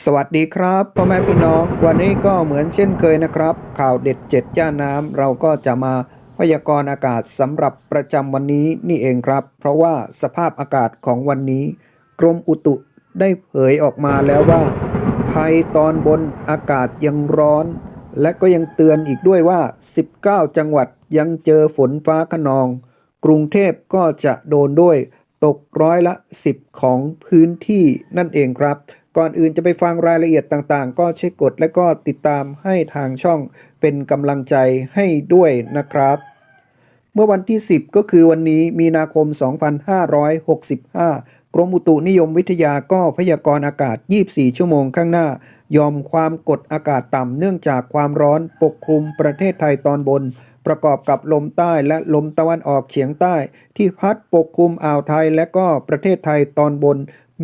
สวัสดีครับพ่อแม่พี่น้อง วันนี้ก็เหมือนเช่นเคยนะครับ ข่าวเด็ดเจ็ดย่าน้ำเราก็จะมาพยากรณ์อากาศสำหรับประจำวันนี้นี่เองครับ เพราะว่าสภาพอากาศของวันนี้ กรมอุตุได้เผยออกมาแล้วว่า ไทยตอนบนอากาศยังร้อน และก็ยังเตือนอีกด้วยว่า 19 จังหวัดยังเจอฝนฟ้าขนอง กรุงเทพก็จะโดนด้วย ตกร้อยละ 10 ของพื้นที่นั่นเองครับ ก่อนอื่นจะไปฟังรายละเอียดต่างๆ ก็ช่วยกดและก็ติดตามให้ทางช่องเป็นกำลังใจให้ด้วยนะครับ เมื่อวันที่ 10 ก็คือวันนี้มีนาคม 2565 กรมอุตุนิยมวิทยาก็พยากรณ์อากาศ 24 ชั่วโมงข้างหน้า ยอมความกดอากาศต่ำเนื่องจากความร้อนปกคลุมประเทศไทยตอนบนประกอบกับลมใต้และลมตะวันออกเฉียงใต้ ที่พัดปกคลุมอ่าวไทยและก็ประเทศไทยตอนบน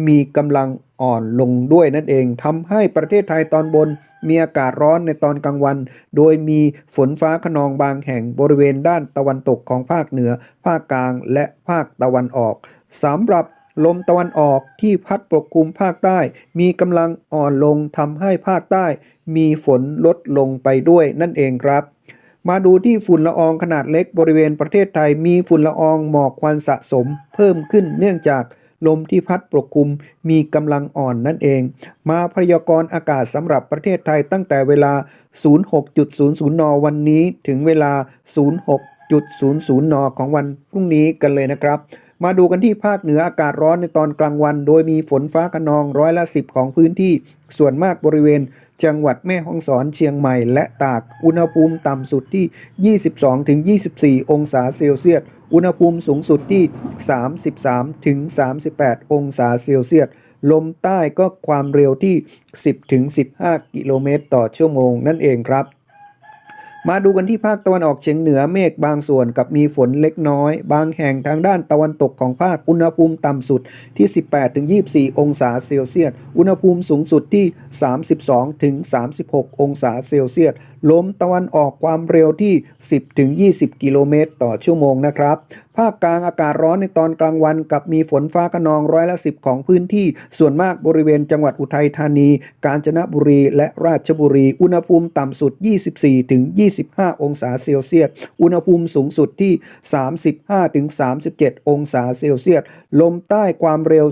มีกำลังอ่อนลงด้วยนั่นเองทำให้ประเทศไทยตอนบนมีอากาศร้อนในตอนกลางวัน โดยมีฝนฟ้าขนองบางแห่งบริเวณด้านตะวันตกของภาคเหนือ ภาคกลางและภาคตะวันออกสำหรับลมตะวันออกที่พัดปกคลุมภาคใต้ มีกำลังอ่อนลงทำให้ภาคใต้ มีฝนลดลงไปด้วยนั่นเองครับ มาดูที่ฝุ่นละอองขนาดเล็กบริเวณประเทศไทย มีฝุ่นละอองหมอกควันสะสม เพิ่มขึ้นเนื่องจาก ลมที่พัดปกคลุมมีกำลังอ่อนนั่นเอง มาพยากรณ์อากาศสำหรับประเทศไทยตั้งแต่เวลา 06.00 น วันนี้ถึงเวลา 06.00 น ของวันพรุ่งนี้กันเลยนะครับมาดูกันที่ภาคเหนืออากาศร้อนในตอนกลางวัน โดยมีฝนฟ้าขนองร้อยละ 10 ของพื้นที่ ส่วนมากบริเวณ จังหวัดแม่ฮ่องสอนเชียงใหม่และตาก อุณหภูมิต่ำสุดที่ 22-24 องศาเซลเซียส อุณหภูมิสูงสุดที่ 33-38 องศาเซลเซียส ลมใต้ก็ความเร็วที่ 10-15 กิโลเมตรต่อชั่วโมงนั่นเองครับ มาดูกันที่ภาคตะวันออกเฉียงเหนือเมฆบางส่วนกับมีฝนเล็กน้อย บางแห่งทางด้านตะวันตกของภาคอุณหภูมิต่ำสุดที่ 18-24 องศาเซลเซียส อุณหภูมิสูงสุดที่ 32-36 องศาเซลเซียสลมตะวันออกความเร็วที่ 10-20 กิโลเมตรต่อชั่วโมงนะครับ ภาคกลางอากาศร้อนในตอนกลางวันกับมีฝนฟ้าขนองร้อยละ 10 ของพื้นที่ ส่วนมากบริเวณจังหวัดอุทัยธานี กาญจนบุรี และราชบุรี อุณหภูมิต่ำสุด 24-25 องศาเซลเซียส อุณหภูมิสูงสุดที่ 35-37 องศาเซลเซียส ลมใต้ความเร็ว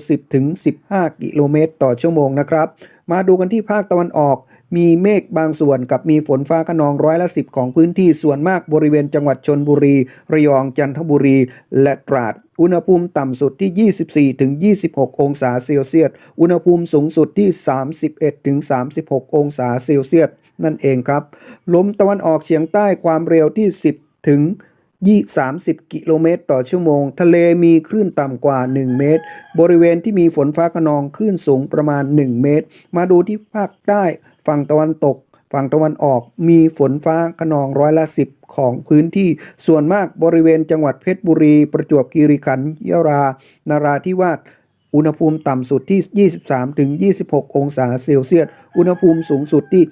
10-15 กิโลเมตรต่อชั่วโมงนะครับ มาดูกันที่ภาคตะวันออก มีเมฆบางส่วนกับมีฝนฟ้าขนองร้อยละสิบของพื้นที่ส่วนมากบริเวณจังหวัดชนบุรี ระยองจันทบุรี และตราด อุณหภูมิต่ำสุดที่ 24-26 องศาเซลเซียส อุณหภูมิสูงสุดที่ 31-36 องศาเซลเซียส นั่นเองครับ ลมตะวันออกเฉียงใต้ความเร็วที่ 10ถึง ยี่30กิโลเมตรต่อชั่วโมง ทะเลมีคลื่นต่ำกว่า 1 เมตร บริเวณที่มีฝนฟ้าขนองคลื่นสูงประมาณ 1 เมตร มาดูที่ภาคใต้ฝั่งตะวันตก ฝั่งตะวันออกมีฝนฟ้าขนองร้อยละ10ของพื้นที่ส่วนมากบริเวณจังหวัดเพชรบุรี ประจวบคีรีขันธ์ยะรานาราธิวาส อุณหภูมิต่ำสุดที่ 23-26 องศาเซลเซียส อุณหภูมิสูงสุดที่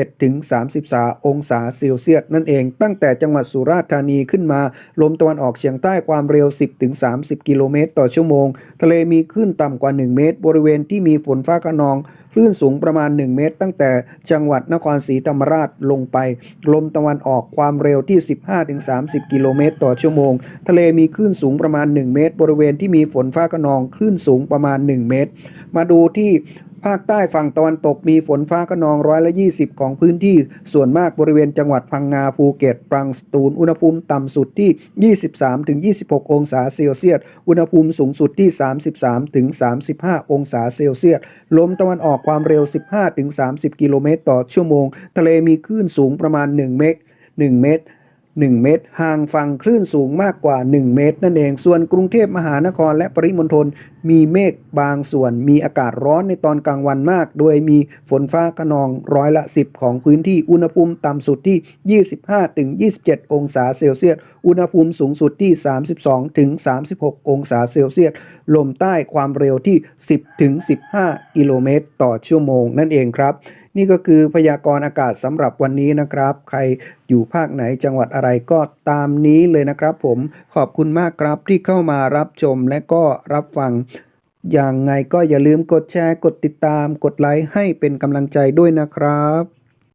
31-33 องศาเซลเซียส นั่นเอง ตั้งแต่จังหวัดสุราษฎร์ธานีขึ้นมา ลมตะวันออกเฉียงใต้ความเร็ว 10-30 กิโลเมตรต่อชั่วโมง ทะเลมีคลื่นต่ำกว่า 1 เมตร บริเวณที่มีฝนฟ้าขนอง คลื่นสูงประมาณ 1 เมตร ตั้งแต่จังหวัดนครศรีธรรมราชลงไป ลมตะวันออกความเร็วที่ 15-30 กิโลเมตร ต่อชั่วโมง ทะเลมีคลื่นสูงประมาณ 1 เมตร บริเวณที่มีฝนฟ้าขนองคลื่นสูงประมาณ 1 เมตร มาดูที่ ภาคใต้ฝั่งตะวันตกมีฝนฟ้าขนองร้อยละ20 ของพื้นที่ ส่วนมากบริเวณจังหวัดพังงาภูเก็ตตรังสตูล อุณหภูมิต่ำสุดที่ 23-26 องศาเซลเซียส อุณหภูมิสูงสุดที่ 33-35 องศาเซลเซียส ลมตะวันออกความเร็ว 15-30 กิโลเมตรต่อชั่วโมง ทะเลมีคลื่นสูงประมาณ 1 เมตร 1 เมตร 1 เมตร ห่างฝั่งคลื่นสูงมากกว่า 1 เมตร นั่นเอง ส่วนกรุงเทพมหานครและปริมณฑลมีเมฆบางส่วน มีอากาศร้อนในตอนกลางวันมาก โดยมีฝนฟ้าขนองร้อยละ 10 ของพื้นที่ อุณหภูมิต่ำสุดที่ 25-27 องศาเซลเซียส อุณหภูมิสูงสุดที่ 32-36 องศาเซลเซียส ลมใต้ความเร็วที่ 10-15 กิโลเมตร ต่อชั่วโมง นั่นเองครับนี่ก็คือพยากรณ์อากาศสำหรับวันนี้นะครับ ใครอยู่ภาคไหนจังหวัดอะไรก็ตามนี้เลยนะครับ ผมขอบคุณมากครับที่เข้ามารับชมและก็รับฟังอย่างไงก็อย่าลืมกดแชร์ กดติดตาม กดไลค์ให้เป็นกำลังใจด้วยนะครับ